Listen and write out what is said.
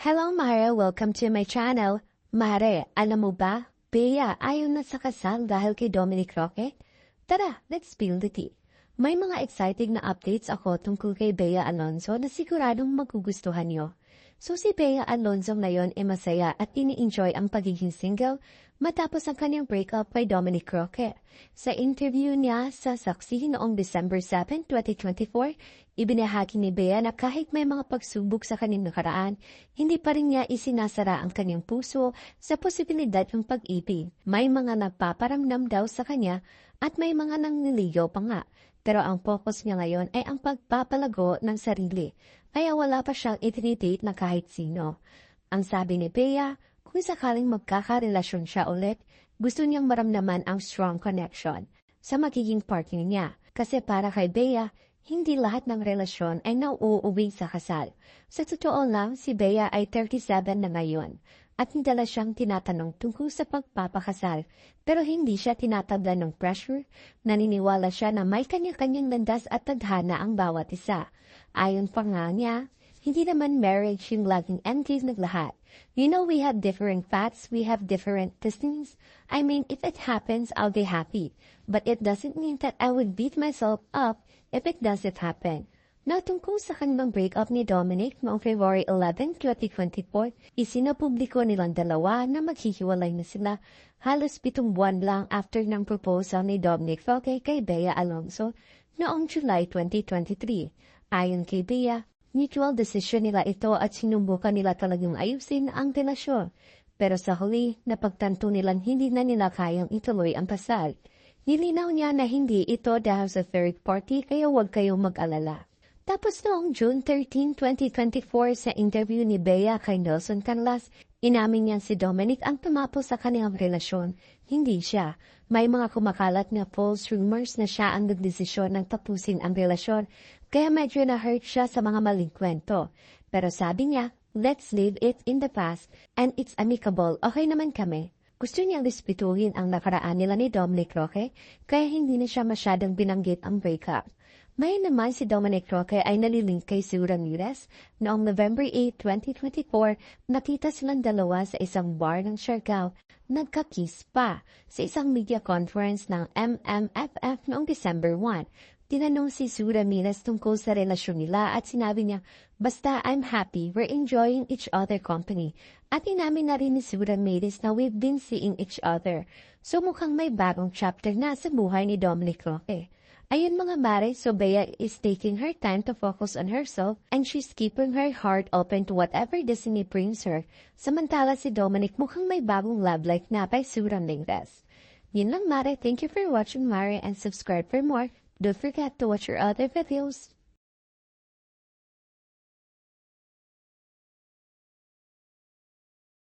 Hello Mare, welcome to my channel. Mare, alam mo ba? Bea, ayaw na sa kasal dahil kay Dominic Roque? Tara, let's spill the tea. May mga exciting na updates ako tungkol kay Bea Alonzo na siguradong magugustuhan nyo. So si Bea Alonzo ngayon ay masaya at ini-enjoy ang pagiging single matapos ang kanyang breakup kay Dominic Roque. Sa interview niya sa Saksi noong December 7, 2024, ibinahagi ni Bea na kahit may mga pagsubok sa kanyang nakaraan, hindi pa rin niya isinasara ang kanyang puso sa posibilidad ng pag-ibig. May mga nagpaparamdam daw sa kanya at may mga nangliligaw pa nga. Pero ang focus niya ngayon ay ang pagpapalago ng sarili, kaya wala pa siyang itinitate na kahit sino. Ang sabi ni Bea, kung sakaling magkakarelasyon siya ulit, gusto niyang maramdaman ang strong connection sa magiging partner niya. Kasi para kay Bea, hindi lahat ng relasyon ay nauuwi sa kasal. Sa totoo lang, si Bea ay 37 na ngayon at nidala siyang tinatanong tungkol sa pagpapakasal pero hindi siya tinatabla ng pressure. Naniniwala siya na may kanya-kanyang landas at tadhana ang bawat isa. Ayon pa nga niya, hindi naman marriage yung laging endgame ng lahat. You know we have different paths, we have different destinies. I mean, if it happens, I'll be happy. But it doesn't mean that I would beat myself up if it doesn't happen. Na tungkol sa kanilang breakup ni Dominic noong February 11, 2024, isinapubliko nilang dalawa na maghihiwalay na sila halos pitong buwan lang after ng proposal ni Dominic Roque kay Bea Alonso noong July 2023. Ayon kay Bea, mutual decision nila ito at sinubukan nila talagang ayusin ang relasyon. Pero sa huli, napagtanto nilang hindi na nila kayang ituloy ang pasal. Nilinaw niya na hindi ito dahil sa third party kaya huwag kayong mag-alala. Tapos noong June 13, 2024 sa interview ni Bea kay Nelson Canlas, inamin niya si Dominic ang tumapos sa kanilang relasyon. Hindi siya. May mga kumakalat na false rumors na siya ang nagdesisyon ng tapusin ang relasyon, kaya medyo na-hurt siya sa mga maling kwento. Pero sabi niya, let's leave it in the past and it's amicable. Okay naman kami. Gusto niyang respetuhin ang nakaraan nila ni Dominic Roque, kaya hindi na siya masyadong binanggit ang breakup. May naman si Dominic Roque ay nalilink kay Sue Ramirez. Noong November 8, 2024, nakita silang dalawa sa isang bar ng Siargao. Nagka-kiss pa sa isang media conference ng MMFF noong December 1. Tinanong si Sue Ramirez tungkol sa relasyon nila at sinabi niya, Basta I'm happy, we're enjoying each other company. At inamin na rin ni Sue Ramirez na we've been seeing each other. So mukhang may bagong chapter na sa buhay ni Dominic Roque. Ayun mga mare, so Bea is taking her time to focus on herself and she's keeping her heart open to whatever destiny brings her. Samantala si Dominic mukhang may bagong love life na by Sura Mingres. Yun lang mare, thank you for watching mare and subscribe for more. Don't forget to watch our other videos.